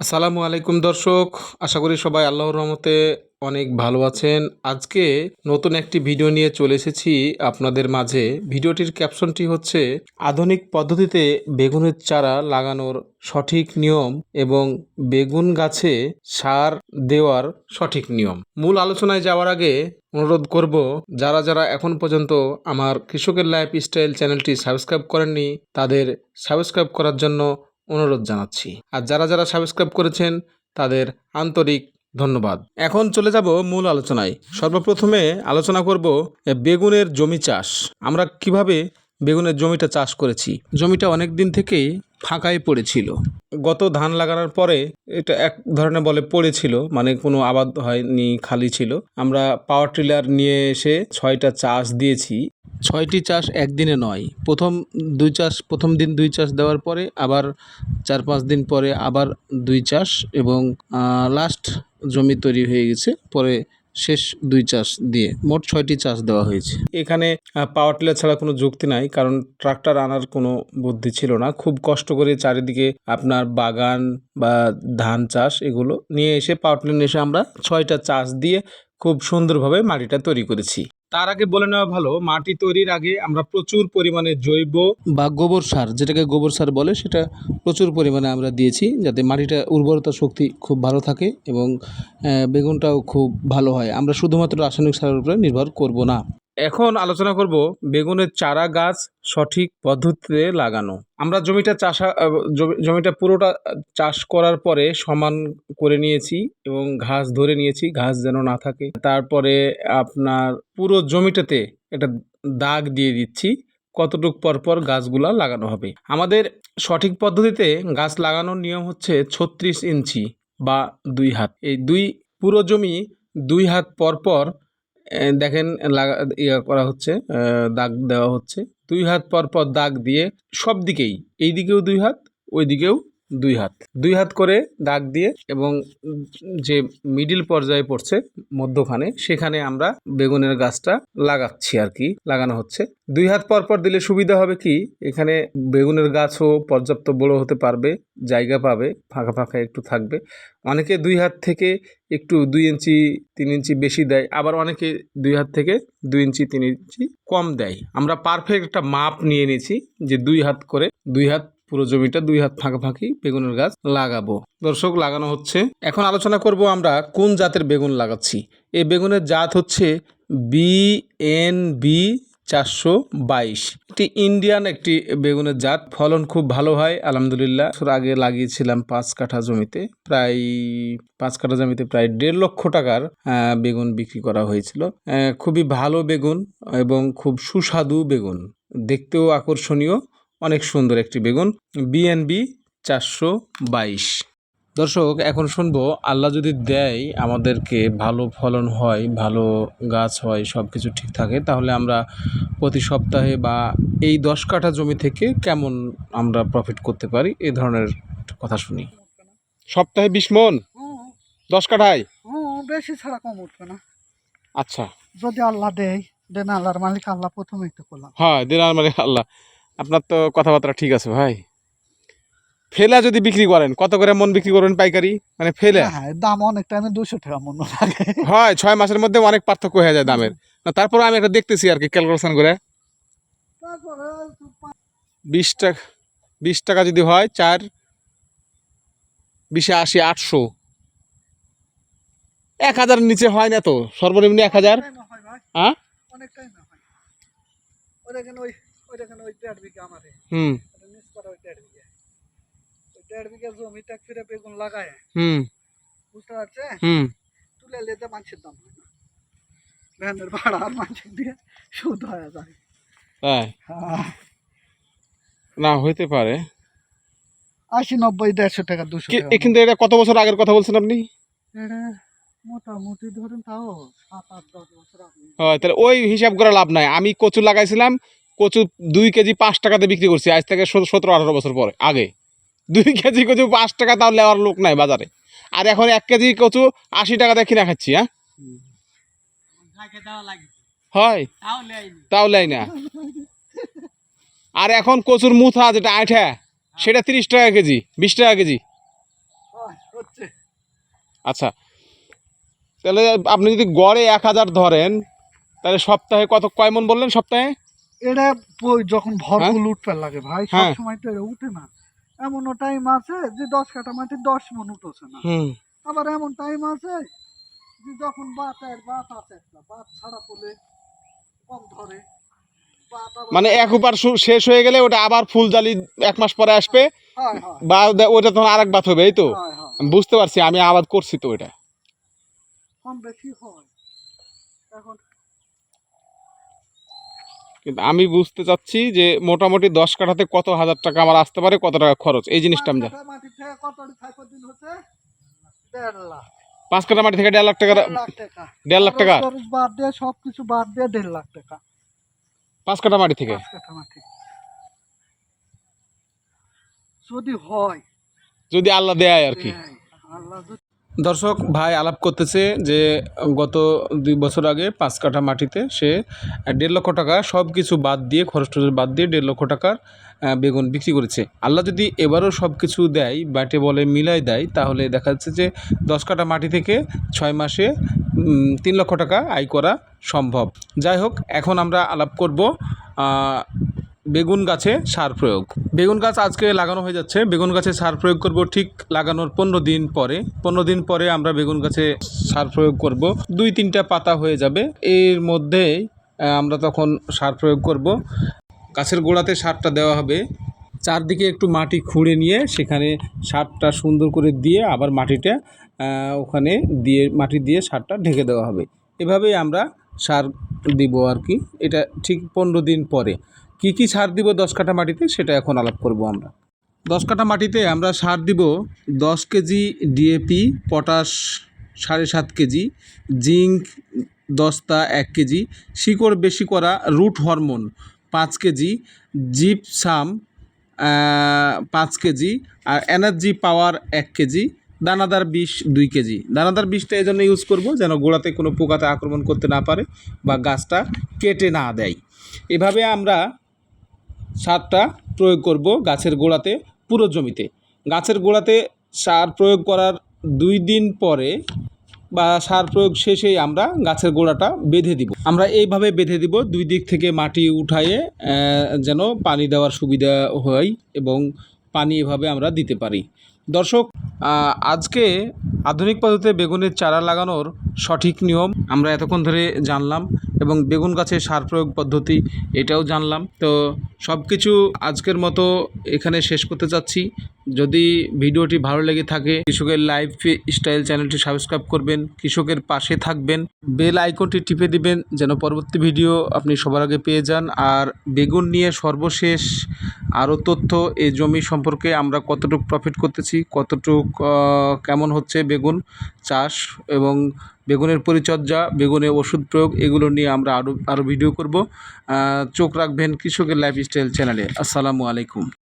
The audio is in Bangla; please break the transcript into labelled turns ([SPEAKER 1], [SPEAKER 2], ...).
[SPEAKER 1] আসসালামু আলাইকুম দর্শক, আশা করি সবাই আল্লাহর রহমতে অনেক ভালো আছেন। আজকে নতুন একটি ভিডিও নিয়ে চলে এসেছি আপনাদের মাঝে। ভিডিওটির ক্যাপশনটি হচ্ছে, আধুনিক পদ্ধতিতে বেগুনের চারা লাগানোর সঠিক নিয়ম এবং বেগুন গাছে সার দেওয়ার সঠিক নিয়ম। মূল আলোচনায় যাওয়ার আগে অনুরোধ করব, যারা যারা এখন পর্যন্ত আমার কৃষকের লাইফ স্টাইল চ্যানেলটি সাবস্ক্রাইব করেননি, তাদের সাবস্ক্রাইব করার জন্য অনুরোধ জানাচ্ছি। আর যারা যারা সাবস্ক্রাইব করেছেন, তাদের আন্তরিক ধন্যবাদ। এখন চলে যাব মূল আলোচনায়। সর্বপ্রথমে আলোচনা করব বেগুনের জমি চাষ। আমরা কীভাবে বেগুনের জমিটা চাষ করেছি? জমিটা অনেক দিন থেকেই ফাঁকাই পড়েছিল। গত ধান লাগানোর পরে এটা এক ধরনের বলে পড়েছিল মানে কোনো আবাদ হয়নি, খালি ছিল। আমরা পাওয়ার টিলার নিয়ে এসে ছয়টা চাষ দিয়েছি। ছয়টি চাষ একদিনে নয়। প্রথম দুই চাষ, প্রথম দিন দুই চাষ দেওয়ার পরে আবার চার পাঁচ দিন পরে আবার দুই চাষ এবং লাস্ট জমি তৈরি হয়ে গেছে। পরে শেষ দুই চাষ দিয়ে মোট ছয়টি চাষ দেওয়া হয়েছে। এখানে পাওয়ার টিলার ছাড়া কোনো যুক্তি নাই, কারণ ট্রাক্টর আনার কোনো বুদ্ধি ছিল না। খুব কষ্ট করে চারিদিকে আপনার বাগান বা ধান চাষ এগুলো নিয়ে এসে পাওয়ার টিলার এসে আমরা ছয়টা চাষ দিয়ে খুব সুন্দরভাবে মাটিটা তৈরি করেছি। তার আগে বলে নেওয়া ভালো, মাটি তৈরির আগে আমরা প্রচুর পরিমাণে জৈব বা গোবর সার, যেটাকে গোবর সার বলে, সেটা প্রচুর পরিমাণে আমরা দিয়েছি যাতে মাটিটা উর্বরতা শক্তি খুব ভালো থাকে এবং বেগুনটাও খুব ভালো হয়। আমরা শুধুমাত্র রাসায়নিক সারের উপরে নির্ভর করব না। এখন আলোচনা করব বেগুনের চারা গাছ সঠিক পদ্ধতিতে লাগানো। আমরা জমিটা চাষা জমিটা পুরোটা চাষ করার পরে সমান করে নিয়েছি এবং ঘাস ধরে নিয়েছি ঘাস যেন না থাকে। তারপরে আপনার পুরো জমিটাতে একটা দাগ দিয়ে দিচ্ছি। কতটুক পর পর গাছগুলা লাগানো হবে। আমাদের সঠিক পদ্ধতিতে গাছ লাগানোর নিয়ম হচ্ছে ছত্রিশ ইঞ্চি বা দুই হাত। এই দুই পুরো জমি দুই হাত পর পর আহ, দেখেন, লাগা, ইয়া করা হচ্ছে দাগ দেওয়া হচ্ছে। দুই হাত পর পর দাগ দিয়ে সব দিকেই এই দিকেও দুই হাত ওই দিকেও দুই হাত। দুই হাত করে দাগ দিয়ে এবং যে মিডিল পর্যায়ে পড়ছে মধ্যখানে, সেখানে আমরা বেগুনের গাছটা লাগাচ্ছি আর কি, লাগানো হচ্ছে। দুই হাত পর পর দিলে সুবিধা হবে কি, এখানে বেগুনের গাছও পর্যাপ্ত বড় হতে পারবে, জায়গা পাবে, ফাঁকা ফাঁকা একটু থাকবে। অনেকে দুই হাত থেকে একটু দুই ইঞ্চি, তিন ইঞ্চি বেশি দেয়, আবার অনেকে দুই হাত থেকে দুই ইঞ্চি, তিন ইঞ্চি কম দেয়। আমরা পারফেক্ট একটা মাপ নিয়ে নিয়েছি যে দুই হাত করে, দুই হাত পুরো জমিটা দুই হাত ফাঁকা ফাঁকি বেগুনের গাছ লাগাবো। দর্শক, লাগানো হচ্ছে। এখন আলোচনা করব আমরা কোন জাতের বেগুন লাগাচ্ছি। এই বেগুনের জাত হচ্ছে বি এন বি চারশো বাইশ। এটি ইন্ডিয়ান একটি বেগুনের জাত। ফলন খুব ভালো হয়, আলহামদুলিল্লাহ। আগে লাগিয়েছিলাম পাঁচ কাঠা জমিতে। প্রায়, পাঁচ কাঠা জমিতে প্রায় দেড় লক্ষ টাকার বেগুন বিক্রি করা হয়েছিল। খুবই ভালো বেগুন এবং খুব সুস্বাদু বেগুন। দেখতেও আকর্ষণীয়। অনেক সুন্দর একটি বেগুন বিএনবি চারশো বাইশ। দর্শক এখন শুনব আল্লাহ যদি দেয় আমাদেরকে ভালো ফলন হয় ভালো গাছ হয় সব কিছু ঠিক থাকে তাহলে আমরা প্রতি সপ্তাহে বা এই দশ কাঠা জমি থেকে কেমন আমরা প্রফিট করতে পারি? এই ধরনের কথা শুনি। সপ্তাহে বিশ মন? দশ কাঠায়?
[SPEAKER 2] বেশি ছাড়া কম উঠবে না।
[SPEAKER 1] আচ্ছা।
[SPEAKER 2] যদি আল্লাহ দেয় দেন আল্লাহর মালিক আল্লাহ প্রথমেই তো করলাম।
[SPEAKER 1] হ্যাঁ দিনার মানে আল্লাহ। আপনার তো কথাবার্তা ঠিক আছে ভাই। ফেলা যদি বিক্রি করেন কত করে মন বিক্রি করবেন পাইকারি? মানে ফেলে?
[SPEAKER 2] হ্যাঁ দাম অনেক টাইমে দুশো টাকা মনে লাগে।
[SPEAKER 1] হয় ছয় মাসের মধ্যে অনেক পার্থক্য হয়ে যায় দামের। না, তারপরে আমি একটা দেখতেছি আর কি ক্যালকুলেশন করে। বিশ টাকা বিশ টাকা যদি হয় চার বিশে আশি আটশো। এক হাজার নিচে হয় না তো সর্বনিম্ন এক হাজার।
[SPEAKER 2] হয়
[SPEAKER 1] হ্যাঁ
[SPEAKER 2] হয় ওই দেখেন ওই ওই দেখেন ওই দেড় বিঘা আমারে।
[SPEAKER 1] হুম।
[SPEAKER 2] নিচ করা ওই দেড় বিঘা। ওই দেড় বিঘা জমিটা ফিরে বেগুন লাগায়।
[SPEAKER 1] হুম।
[SPEAKER 2] বুঝতে পারছে?
[SPEAKER 1] হুম।
[SPEAKER 2] তুলে লেতে মানুষের দাম হয় না। ভ্যানের ভাড়া আর মানুষের দিয়ে সুদ হয়ে যায়
[SPEAKER 1] তাই না হইতে পারে।
[SPEAKER 2] আশি নব্বই দেড়শো টাকা দুশো
[SPEAKER 1] কি-
[SPEAKER 2] টাকা।
[SPEAKER 1] কিন্তু এটা কত বছর আগের কথা বলছেন আপনি?
[SPEAKER 2] মোটামুটি ধরেন তাও সাত আট দশ বছর আগে
[SPEAKER 1] তাহলে ওই হিসাব করে লাভ নাই। আমি কচু লাগাইছিলাম কচু দুই কেজি পাঁচ টাকাতে বিক্রি করছি, আজ থেকে সতেরো আঠারো বছর পরে, আগে। দুই কেজি কচু পাঁচ টাকা তাও নেওয়ার লোক নাই বাজারে। আর এখন এক কেজি কচু আশি টাকাতে কিনা খাচ্ছি হ্যাঁ? হয়। তাও লাই না। আর এখন কচুর মুথা যেটা আঠা, সেটা তিরিশ টাকা কেজি, বিশ টাকা কেজি। আচ্ছা। তাহলে আপনি যদি গড়ে এক হাজার ধরেন, তাহলে সপ্তাহে কত, কয় মন বললেন সপ্তাহে?
[SPEAKER 2] এটা যখন ভরপুর উঠতে লাগে ভাই সব
[SPEAKER 1] হ্যাঁ।
[SPEAKER 2] সময় তো এটা উঠে না। এমনও টাইম আছে যে দশ কাটা মাটি দশ মন উঠছে না। আবার এমন টাইম আছে যে যখন বাতের বাত আছে একটা বাত ছাড়া পড়লে কম ধরে।
[SPEAKER 1] মানে এক উপার শু- শেষ হয়ে গেলে ওটা আবার ফুল জালি এক মাস পরে আসবে।
[SPEAKER 2] হয় হয়
[SPEAKER 1] বা ওটা- ওটা তখন আরেক বাত হবে এই তো?
[SPEAKER 2] হয় হয়।
[SPEAKER 1] বুঝতে পারছি আমি আবাদ করছি তো এটা
[SPEAKER 2] কম বেশি হয়। এখন
[SPEAKER 1] কিন্তু আমি বুঝতে চাচ্ছি যে মোটামুটি দশ কাঠাতে কত হাজার টাকা আমার আসতে পারে কত টাকা খরচ? এই জিনিসটা আমি
[SPEAKER 2] পাঁচ
[SPEAKER 1] জানি।
[SPEAKER 2] কাঠা মাটি থেকে দেড় লাখ।
[SPEAKER 1] পাঁচ কাঠা মাটি থেকে দেড় লাখ টাকা
[SPEAKER 2] দেড় লাখ টাকা। বাদ দিয়ে সবকিছু বাদ দিয়ে দেড় লাখ টাকা।
[SPEAKER 1] পাঁচ কাঠা মাটি থেকে?
[SPEAKER 2] যদি হয়।
[SPEAKER 1] যদি আল্লাহ দেয় আর কি।
[SPEAKER 2] আল্লাহ
[SPEAKER 1] দর্শক, ভাই আলাপ করতেছে যে গত দুই বছর আগে পাঁচ কাঠা মাটিতে সে দেড় লক্ষ টাকা সব কিছু বাদ দিয়ে, খরচ টরচ বাদ দিয়ে দেড় লক্ষ টাকার বেগুন বিক্রি করেছে। আল্লাহ যদি এবারও সব কিছু দেয় ব্যাটে বলে মিলাই দেয়, তাহলে দেখা যাচ্ছে যে দশ কাঠা মাটি থেকে ছয় মাসে তিন লক্ষ টাকা আয় করা সম্ভব। যাই হোক, এখন আমরা আলাপ করব বেগুন গাছে সার প্রয়োগ। বেগুন গাছ আজকে লাগানো হয়ে যাচ্ছে। বেগুন গাছে সার প্রয়োগ করব ঠিক লাগানোর পনেরো দিন পরে। পনেরো দিন পরে আমরা বেগুন গাছে সার প্রয়োগ করব। দুই তিনটা পাতা হয়ে যাবে। এর মধ্যে আমরা তখন সার প্রয়োগ করব। গাছের গোড়াতে সারটা দেওয়া হবে। চারদিকে একটু মাটি খুঁড়ে নিয়ে সেখানে সারটা সুন্দর করে দিয়ে আবার মাটিটা ওখানে দিয়ে, মাটি দিয়ে সারটা ঢেকে দেওয়া হবে। এভাবেই আমরা সার দিব আর কি। এটা ঠিক পনেরো দিন পরে। কি কি সার দিব দশ কাঠা মাটিতে সেটা এখন আলাপ করব আমরা। দশ কাঠা মাটিতে আমরা সার দিব দশ কেজি ডিএপি পটাশ সাড়ে সাত কেজি, জিঙ্ক দস্তা এক কেজি, শিকড় বেশি করা রুট হরমোন পাঁচ কেজি জিপ সাম পাঁচ কেজি আর এনার্জি পাওয়ার এক কেজি, দানাদার বিষ দুই কেজি। দানাদার বিষটা এই জন্য ইউজ করব যেন গোড়াতে কোনো পোকাতে আক্রমণ করতে না পারে বা গাছটা কেটে না দেয়। এভাবে আমরা সারটা প্রয়োগ করব গাছের গোড়াতে পুরো জমিতে। গাছের গোড়াতে সার প্রয়োগ করার দুই দিন পরে বা সার প্রয়োগ শেষেই আমরা গাছের গোড়াটা বেঁধে দিব। আমরা এইভাবে বেঁধে দিব, দুই দিক থেকে মাটি উঠায়ে যেন পানি দেওয়ার সুবিধা হয় এবং পানি এভাবে আমরা দিতে পারি। দর্শক আজকে আধুনিক পদ্ধতিতে বেগুনের চারা লাগানোর সঠিক নিয়ম আমরা এতক্ষণ ধরে জানলাম। এবং বেগুন গাছে সার প্রয়োগ পদ্ধতি এটাও জানলাম। তো সব কিছু আজকের মতো এখানে শেষ করতে চাচ্ছি। যদি ভিডিওটি ভালো লেগে থাকে, কৃষকের লাইফ স্টাইল চ্যানেলটি সাবস্ক্রাইব করবেন, কৃষকের পাশে থাকবেন, বেল আইকনটি টিপে দিবেন যেন পরবর্তী ভিডিও আপনি সবার আগে পেয়ে যান। আর বেগুন নিয়ে সর্বশেষ আরও তথ্য এই জমি সম্পর্কে আমরা কতটুকু প্রফিট করতেছি, কতটুক কেমন হচ্ছে বেগুন চাষ এবং বেগুনের পরিচর্যা, বেগুনের ওষুধ প্রয়োগ, এগুলো নিয়ে আমরা আরও আরও ভিডিও করব। চোখ রাখবেন কৃষকের লাইফস্টাইল চ্যানেলে আসসালামু আলাইকুম।